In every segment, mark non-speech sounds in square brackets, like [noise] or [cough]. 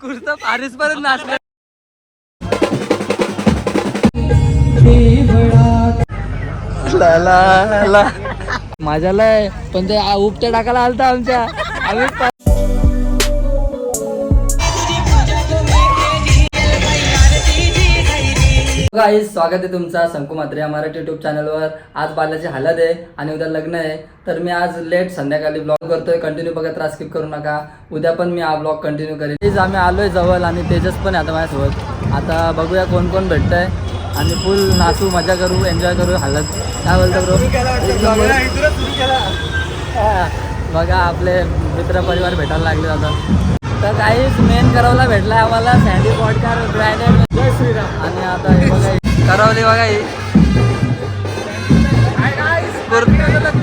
Kurta Paris पर्यंत नाचले. ला ला ला. माझ्याला पण ते उपट्या टाकायला आलता आमच्या. आम्ही गाईज स्वागत आहे तुमचा शंकू मात्रे या मराठी युट्यूब चॅनलवर आज बालाची हालत आहे आणि उद्या लग्न आहे. तर मी आज लेट संध्याकाळी ब्लॉग करतोय. कंटिन्यू बघत राहा स्किप करू नका. उद्या पण मी हा ब्लॉग कंटिन्यू करेन. प्लीज आम्ही आलोय जवळ आणि तेजस पण आहे आता माझ्यासोबत. आता बघूया कोण कोण भेटतंय. आणि फुल नाचू मजा करू एन्जॉय करू हालत. काय बोलतो ब्रो [laughs] बघा आपले मित्र परिवार भेटायला लागले आता. तर काहीच मेन करवला भेटला आम्हाला सँडी पॉडकार ब्रँडेड आणि आता हे बघा करवली बघा ही.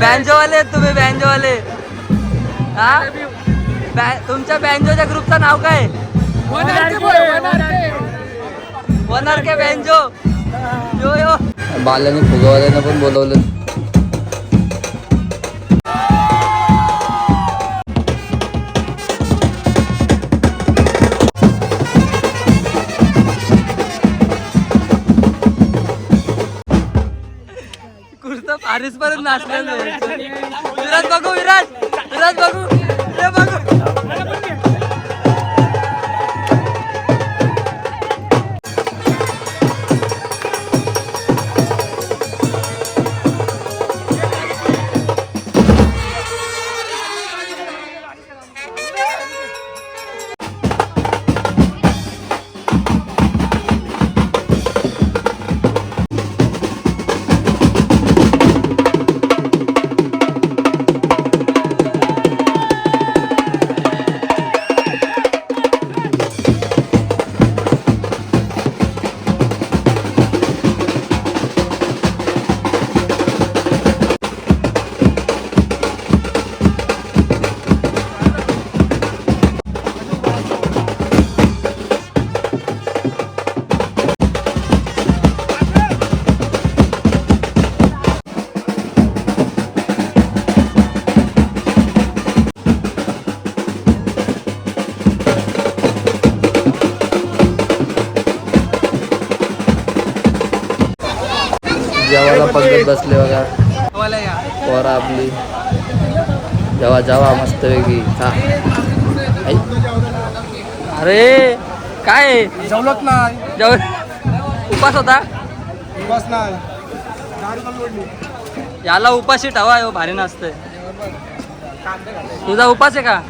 बँजोवाले तुम्ही बँजोवाले हा? बॅ- तुमच्या बँजोच्या ग्रुपचं नाव काय? वनार के बँजो यो यो. बाल्याने फुगवाल्यानं पण बोलवलं. आरिस परत पर्यंत नाचलेलं. विराज बघू विराज. विराज बघू. जेवायला पंगत बसले बघा. पोरा आपली. जेवा जेवा मस्त वेगळी खा. आई. अरे काय? आहे? जेवलोच नाही जेवण उपास होता? बस नाही. याला उपाशी ठेवा हो भारी नसतंय तुझा उपास आहे का?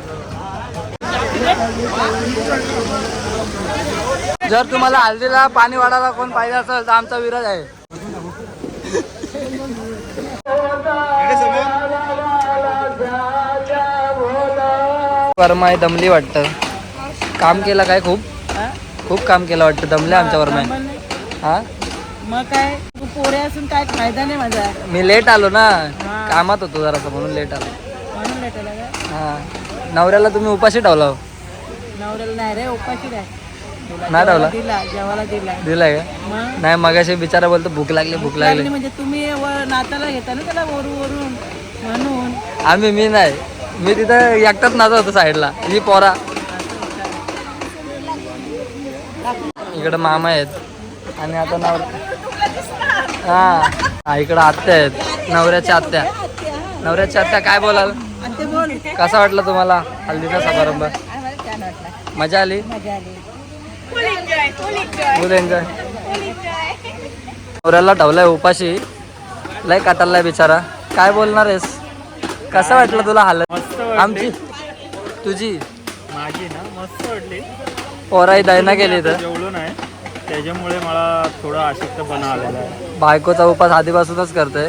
जर तुम्हाला हल्दीला पाणी वाढायला कोण पाहिजे असेल तर आमचा विरोध आहे. वर्मा दमली वाटतं. काम केलं काय खूप? खूप काम केलं वाटतं दमले आमच्या वर्मा हा? मग काय तू पोरे असून काय फायदा नाही माझा. मी लेट आलो ना. कामात होतो जरासं म्हणून लेट आलो. म्हणून भेटायला का? हा. नवऱ्याला तुम्ही उपाशी ठेवला हो. नवऱ्याला नाही रे उपाशी नाही. दिला जेवायला दिला. दिलाय का? मग? नाही मगाशी बिचारा बोलतो भूक लागली भूक लागली लागली. म्हणजे तुम्ही वर नाताला घेता ना त्याला वरून वरून म्हणून. आम्ही मी नाही. मी तिथं एकटाच नाचत होतो साईडला. ही पोरा. इकडं मामा आहेत. आणि आता नवर हा. इकडं आत्या आहेत. नवऱ्याच्या आत्या. नवऱ्याच्या आत्या काय बोलाल? कसा वाटला तुम्हाला हल्दीचा समारंभ? मजा आली? फुल एन्जॉय नवऱ्याला ठेवलाय उपाशी. लय कातरलाय बिचारा. काय बोलणार आहेस? कसं वाटलं तुला हालत आमची? तुझी? माझी ना मस्त वाटली. पोराई दैना गेली तर? जेवलो नाही. त्याच्यामुळे मला थोडा अशक्तपणा आलेला आहे. बायकोचा उपास आधीपासूनच करतोय.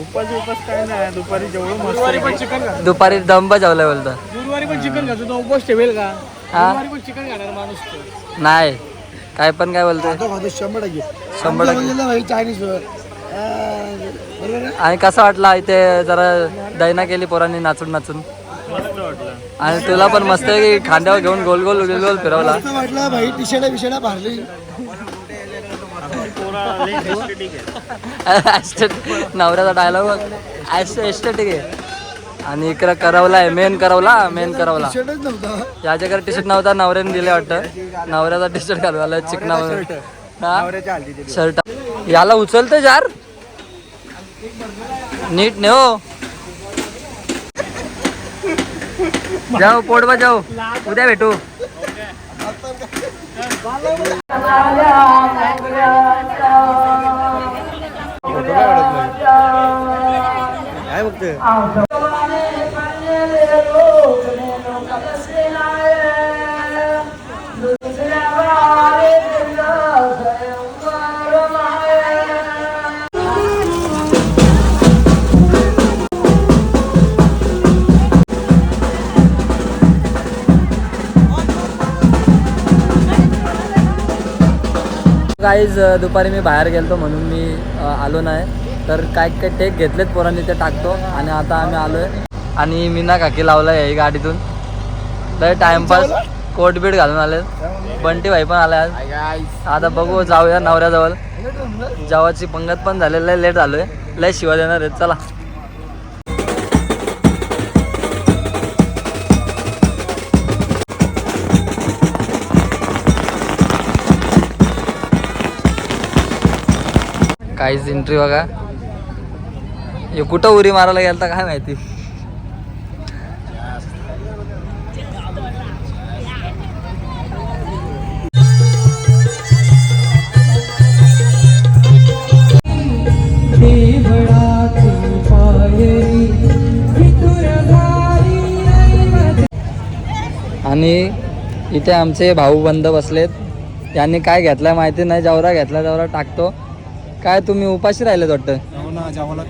उपास उपास काय नाही दुपारी जेवढं मस्त पण चिकन खातो. दुपारी दंब जेवलाय बोलतो. गुरुवारी पण चिकन खातो. तो उपवास ठेवेल का? हा? गुरुवारी पण चिकन खाणार माणूस तो. नाही. काय पण काय बोलतोय. खातो खातो शंभर टक्के. शंभर टक्के. आमचं भाई चायनीज बरोबर आहे? आणि कसा वाटला इथे जरा दैना केली पोरांनी नाचून नाचून? आणि तुला पण मस्त की खांद्यावर घेऊन गोल गोल गोल गोल फिरवला. वाटलं भाई टिशेडा बिशेडा भरली नवऱ्याचा डायलॉग एस्टेटिक आहे. आणि इकडं करवला आहे मेन करवला मेन करवला. याच्याकडे टी शर्ट नव्हता नवऱ्याने दिले वाटतं. नवऱ्याचा टी शर्ट घालवायला चिकना शर्ट याला उचलते जार? नीट ने हो जाऊ पोटवा जाऊ. उद्या भेटू. काय बघते काहीच दुपारी मी बाहेर गेलतो म्हणून मी आलो नाही. तर काय काय टेक घेतलेत पोरांनी ते टाकतो आणि आता आम्ही आलोय. आणि मीना काकी लावलाय ही गाडीतून. तर टाइमपास कोट बीट घालून आले बंटी भाई पण आलाय. आज. आता बघू जाऊया नवऱ्याजवळ. जेवाची पंगत पण झालेलं आहे लेट झालोय. लय शिवा देणार आहेत. चला. काहीच एंट्री बघा. हे कुठं उरी मारायला गेलता काय माहिती? आणि इथे आमचे भाऊ बंद बसलेत. यांनी काय घेतलाय माहिती नाही. जवरा घेतला जवरा टाकतो. काय तुम्ही उपाशी राहिलेत वाटतं? हो ना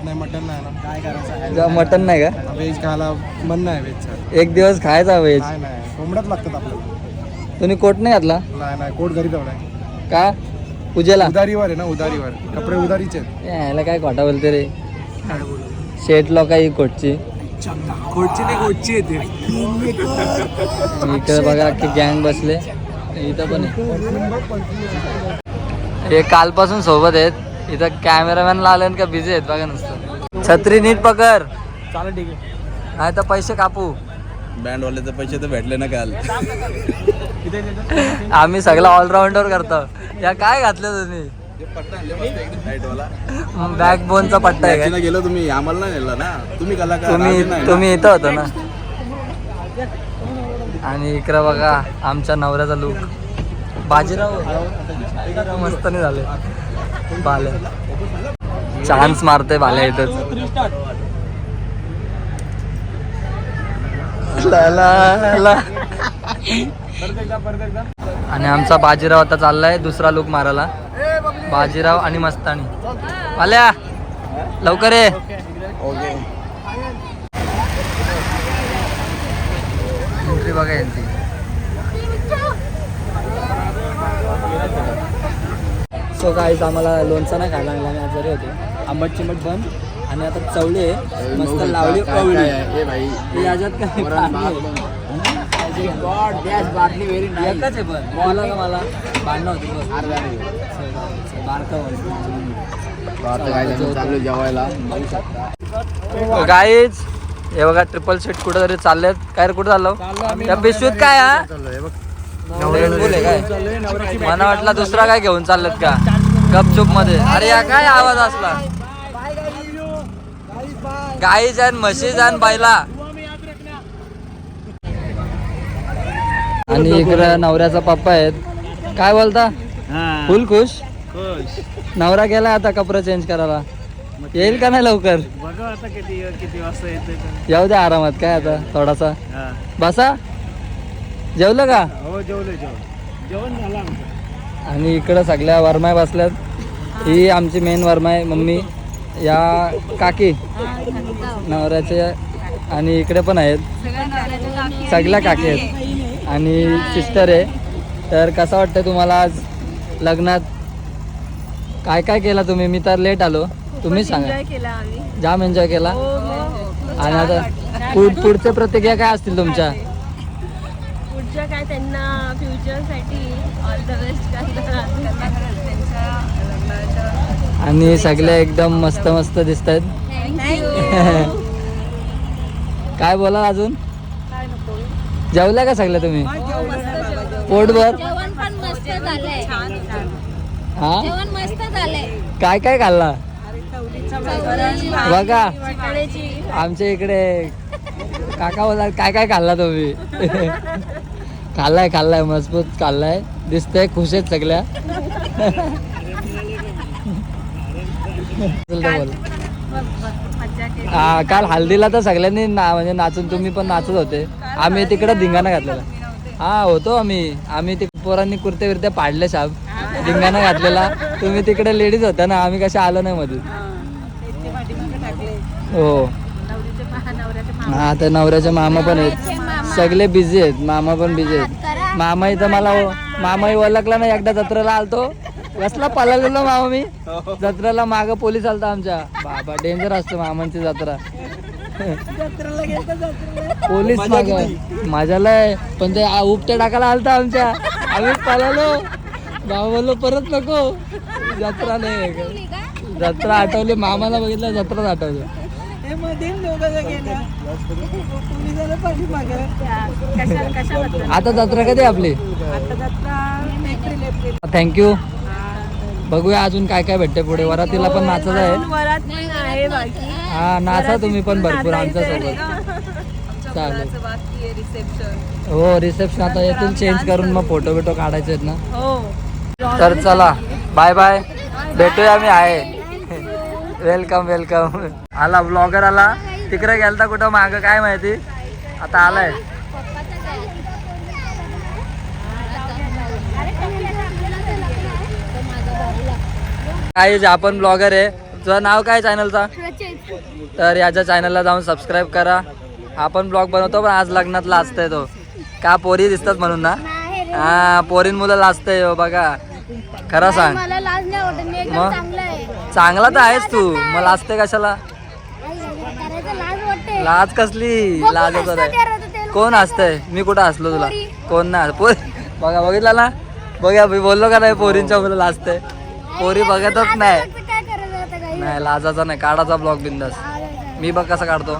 नाही मटन नाही ना. काय करायचं ज- मटन नाही का? व्हेज खायला मन नाही व्हेजचं एक दिवस खायचा काय नाही कोंबड्यात लागतात आपल्याला. तुम्ही कोट नाही घातला? नाही नाही. कोट घरी ठेवलाय का? पूजेला? उदारीवर आहे ना उदारीवर. कपडे उदारीचे आहेत. यायला काय खोटा बोलते रे? शेट लोक ही कोटची. कोटची नाही कोटची येते इकडे बघा अख्खी गँग बसले. इथं पण आहे. हे कालपासून सोबत आहेत. इथं कॅमेरामॅन लावले का बिझी आहेत बघा नुसतं. छत्री नीट पकड. चालेल ठीक आहे. नाही तर पैसे कापू. बँडवाल्याचे पैसे तर भेटले ना काल. आम्ही सगळं ऑलराऊंडर करतो. या काय घातलं तुम्ही? बॅक बोनचा पट्टा आहे का गेलो तुम्ही आम्हाला नाही नेला ना. तुम्ही कलाकार तुम्ही. तुम्ही इथं होतो ना? आणि इकडं बघा आमच्या नवऱ्याचा लुक बाजीराव बाजीराव मस्त नाही झाले. बाले. चान्स मारते भाल्या इथंच. आणि आमचा बाजीराव आता चाललाय दुसरा लुक मारायला. बाजीराव आणि मस्तानी. आल्या. लवकर ये. एंट्री बघा यांची सो काहीच आम्हाला लोणचं नाही खायला लागला आम्ही आजारी होतो. आंबट चिंबट बन आणि आता चवले मस्त लावली कवळी. हे याच्यात काय पाणी आहे. एकच आहे पण का मला? भांडणं होती बस. बारका गाईच हे बघा ट्रिपल सीट कुठं तरी चाललेत. काय रे कुठं चाललो? त्या पिशवीत काय हा? काय? मला वाटलं दुसरा काय घेऊन चाललेत का? गपचूपमध्ये अरे या काय आवाज असला? गाई जाण म्हशी जाण बायला आणि इकडं नवऱ्याचा पप्पा आहेत. काय बोलता? फुल खुश? नवरा गेला आता कपडे चेंज करायला. येईल का नाही लवकर? बघा आता किती किती वाजता येते येऊ द्या आरामात काय आता थोडासा. बसा. जेवलं का? हो जेवलो जेवण जेवण झालं आणि इकडं सगळ्या वरमाय बसल्यात. ही आमची मेन वरमाय मम्मी या काकी नवऱ्याचे आणि इकडे पण आहेत. सगळ्या काकी आहेत. आणि सिस्टर आहे. तर कसं वाटतं तुम्हाला आज लग्नात? काय काय केलं तुम्ही? मी तर लेट आलो. तुम्हीच सांगा. जाम एन्जॉय केला? हो, आणि आता पुढ पुढच्या प्रतिक्रिया काय असतील तुमच्या? पुढच्या काय त्यांना फ्युचरसाठी आणि सगळे एकदम मस्त मस्त दिसत आहेत [laughs] काय बोला अजून? जेवल्या का सगळ्या तुम्ही? पोटभर? जेवण पण मस्त झालंय. हा? जेवण मस्त झालंय. काय काय खाल्ला? चवळी, बघा. आमच्या इकडे काका बोला काय काय खाल्ला तुम्ही? [laughs] खाल्लाय खाल्लाय मजबूत खाल्लाय. दिसतंय खुश आहेत सगळ्या. [laughs] हा काल हल्दीला तर सगळ्यांनी ना म्हणजे नाचून तुम्ही पण नाचत होते. आम्ही तिकडे धिंगाणा घातलेला. हा होतो आम्ही. आम्ही ते पोरांनी कुर्ते विरते पाडले साहेब धिंगाणा घातलेला. तुम्ही तिकडे लेडीज होत्या ना आम्ही कशा आलो नाही मधून. हो हा. तर नवऱ्याचे मामा पण आहेत. सगळे बिझी आहेत. मामा पण बिझी आहेत. मामा इथं मला मामाही ओळखला ना एकदा जत्रेला आलतो. कसला पळालेलो मामा मी जत्रेला माग पोलीस आलता आमच्या. बाबा डेंजर असतो मामांची जत्रा. पोलीस माग. माझ्याला पण ते उपट्या टाकायला आलता आमच्या. आम्ही पळालो बाबा बोललो परत नको. जत्रा नाही जत्रा आठवली. मामाला बघितलं जत्राच आठवलं. हे मध्ये दोघं गेल्या. पोलिसाला पाठीमागं. कशा- कशाबद्दल? आता जत्रा कधी आपली? आता जत्रा एप्रिल एप्रिल. थँक्यू बघूया अजून काय काय भेटते पुढे. वरातीला पण नाचत आहे. अजून वरात नाही आहे बाकी. हा नाचा तुम्ही पण भरपूर आमच्यासोबत चालेल बाकी आहे रिसेप्शन हो रिसेप्शन आता येतील चेंज करून मग फोटो बिटो काढायचे आहेत ना. हो. तर चला बाय बाय भेटूया आम्ही आहे. वेलकम वेलकम आला ब्लॉगर आला. तिकडे गेलता कुठं माग काय माहिती? आता आलाय. काय आपण ब्लॉगर आहे. तुझं नाव काय चॅनलचा तर याच्या चॅनलला जाऊन सबस्क्राईब करा. आपण ब्लॉग बनवतो पण आज लग्नात लाजतोय तो. का पोरी दिसतात म्हणून ना? हा पोरीन मुलं लाजतंय हो बघा. खरं सांग. मग? चांगला तर आहेस तू. मग लाजते कशाला? लाज कसली? लाज होत कोण असतंय मी कुठं असलो तुला? पोरी. कोण ना पोरी. बघा बघितला ना? बघा मी बोललो का नाही पोरींच्या मुलं लाजते पोरी बघतच नाही. नाही लाजाचा नाही. काढाचा ब्लॉग बिंदास. मी बघ कसा काढतो.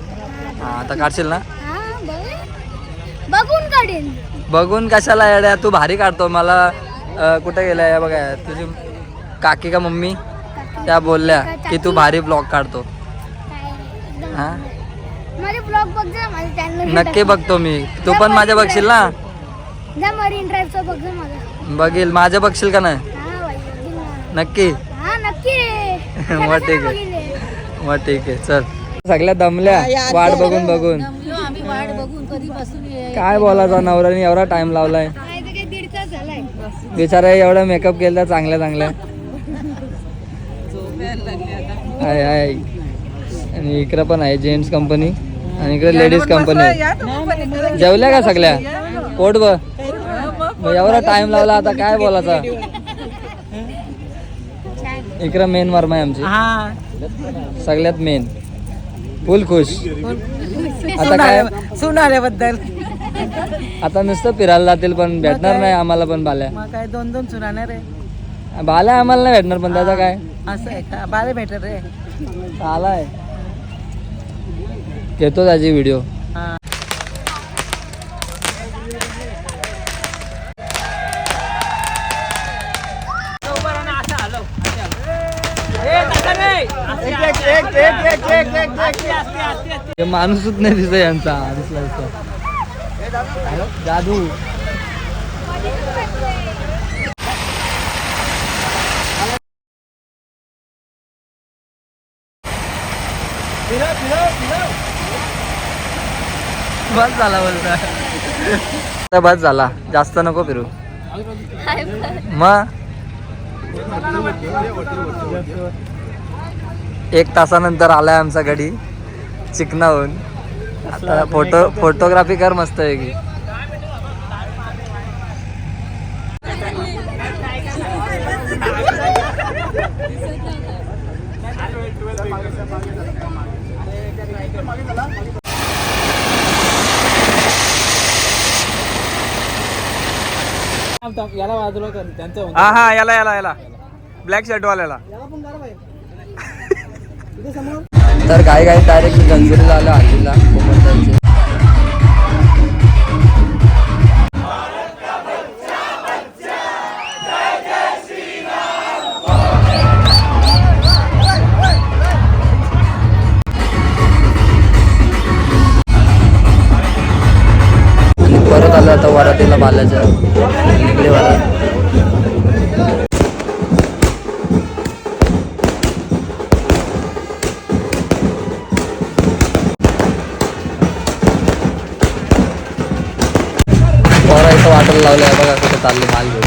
हा आता काढशील ना? हा, बघ. बघून काढेन. बघून कशाला येड्या? तू भारी काढतो. मला कुठे गेलाय? बघा तुझी काकी का मम्मी? त्या बोलल्या की तू भारी ब्लॉग काढतो. हा? बघ जा माझ्या चॅनल नक्की बघतो मी. तू पण माझ्या बघशील ना? जा मरीन ड्राईव्हचं बघ जा माझा बघील. माझ्या बघशील का नाही? हा बाई बघीन ना. नक्की? हा [laughs] मग ठीक आहे. मग ठीक आहे. चल. सगळ्या दमल्या. वाट बघून बघून. आम्ही वाट बघून कधी बसून काय बोलायचा नवऱ्याने एवढा टाइम लावलाय. काय ते काही दीड तास झालाय. बिचारा एवढा मेकअप केला चांगल्या चांगल्या. आहे आहे आणि इकडं पण आहे जेंट्स कंपनी आणि इकडे लेडीज कंपनी आहे जेवल्या का सगळ्या? पोट ब एवढा टाइम लावला आता काय बोलायचा? इकडं मेन वर्मा आहे आमची. हा. सगळ्यात मेन फुल खुश. आता काय? सून आल्याबद्दल आता नुसतं फिरायला जातील पण भेटणार नाही आम्हाला पण बाल्या. काय दोन दोन सुनाणार आहे बाल्या आम्हाला नाही भेटणार पण त्याचा काय? असं आहे का? बारे भेटत रे. आलाय. घेतो त्याची व्हिडिओ माणूसच नाही दिसत यांचा. दिसला. जादू. बस झाला बोलता बस झाला. जास्त नको फिरू. मग? एक तासानंतर आलाय आमचा घडी चिकनाहून. आता फोटो फोटोग्राफी कर मस्त आहे की याला बाजूला कर त्यांचं हा हा याला याला याला. Black shirt वाल्याला. [laughs] तर काही काही डायरेक्ट गंजरीला आलं हल्लीला वाटायला लावलं आहे बघा कुठं चालले माल घेऊन